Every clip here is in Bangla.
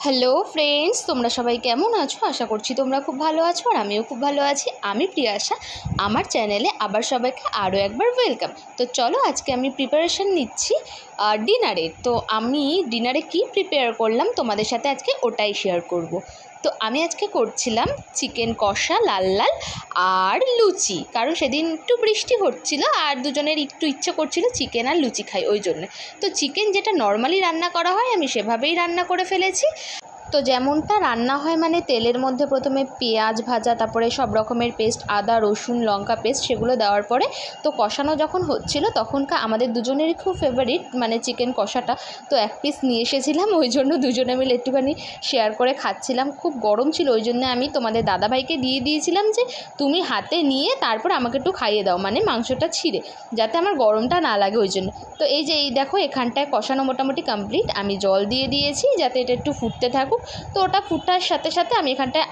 হ্যালো ফ্রেন্ডস তোমরা সবাই কেমন আছো? আশা করছি তোমরা খুব ভালো আছো আর আমিও খুব ভালো আছি। আমি প্রিয়া আশা আমার চ্যানেলে আবার সবাইকে আরও একবার ওয়েলকাম তো চলো আজকে আমি প্রিপারেশান নিচ্ছি ডিনারের তো আমি ডিনারে কি প্রিপেয়ার করলাম তোমাদের সাথে আজকে ওটাই শেয়ার করব। তো আমি আজকে করছিলাম চিকেন কষা, লাল লাল আর লুচি। কারণ সেদিন একটু বৃষ্টি হচ্ছিল আর দুজনের একটু ইচ্ছে করছিল চিকেন আর লুচি খাই, ওই জন্য। তো চিকেন যেটা নর্মালি রান্না করা হয়, আমি সেভাবেই রান্না করে ফেলেছি। তো যেমনটা রান্না হয় মানে তেলের মধ্যে প্রথমে পেঁয়াজ ভাজা, তারপরে সব রকমের পেস্ট, আদা, রসুন, লঙ্কা পেস্ট সেগুলো দেওয়ার পরে তো কষানো যখন হচ্ছিল তখনকার আমাদের দুজনেরই খুব ফেভারিট মানে চিকেন কষাটা। তো এক পিস নিয়ে এসেছিলাম, ওই জন্য দুজনে মিলে একটুখানি শেয়ার করে খাচ্ছিলাম। খুব গরম ছিল, ওই জন্য আমি তোমাদের দাদাভাইকে দিয়ে দিয়েছিলাম যে, তুমি হাতে নিয়ে তারপর আমাকে একটু খাইয়ে দাও মানে মাংসটা ছিঁড়ে, যাতে আমার গরমটা না লাগে ওই জন্য। তো এই যে, এই দেখো এখানটায় কষানো মোটামুটি কমপ্লিট আমি জল দিয়ে দিয়েছি, যাতে এটা একটু ফুটতে থাকুক। তো ওটা ফুটার সাথে সাথে আমি এখানটায়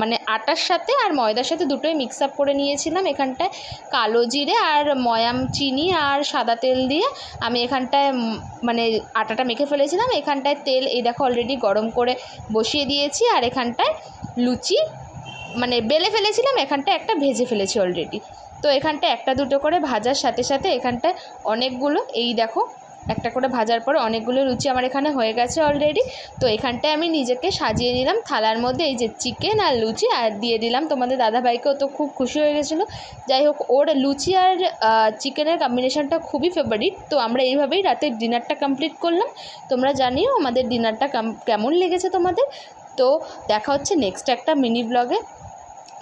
মানে আটার সাথে আর ময়দার সাথে দুটোই মিক্স আপ করে নিয়েছিলাম। এখানটায় কালো জিরে আর ময়াম চিনি আর সাদা তেল দিয়ে আমি এখানটায় মানে আটাটা মেখে ফেলেছিলাম। এখানটায় তেল এই দেখো অলরেডি গরম করে বসিয়ে দিয়েছি আর এখানটায় লুচি মানে বেলে ফেলেছিলাম, এখানটায় একটা ভেজে ফেলেছি অলরেডি তো এখানটা একটা দুটো করে ভাজার সাথে সাথে এখানটায় অনেকগুলো, এই দেখো একটা করে ভাজার পর অনেকগুলো লুচি আমার এখানে হয়ে গেছে অলরেডি তো এখানটায় আমি নিজেকে সাজিয়ে নিলাম। থালার মধ্যে এই যে চিকেন আর লুচি, আর দিয়ে দিলাম তোমাদের দাদাভাইকেও তো খুব খুশি হয়ে গেছিল। যাই হোক, ওর লুচি আর চিকেনের কম্বিনেশানটা খুবই ফেভারিট তো আমরা এইভাবেই রাতের ডিনারটা কমপ্লিট করলাম। তোমরা জানিও আমাদের ডিনারটা কেমন লেগেছে তোমাদের? তো দেখা হচ্ছে নেক্সট একটা মিনি ব্লগে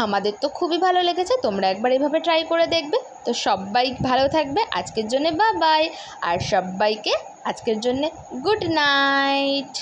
আমাদের তো খুবই ভালো লেগেছে, তোমরা একবার এভাবে ট্রাই করে দেখবে। তো সবাই ভালো থাকবে আজকের জন্যে বা বাই আর সবাইকে আজকের জন্যে গুড নাইট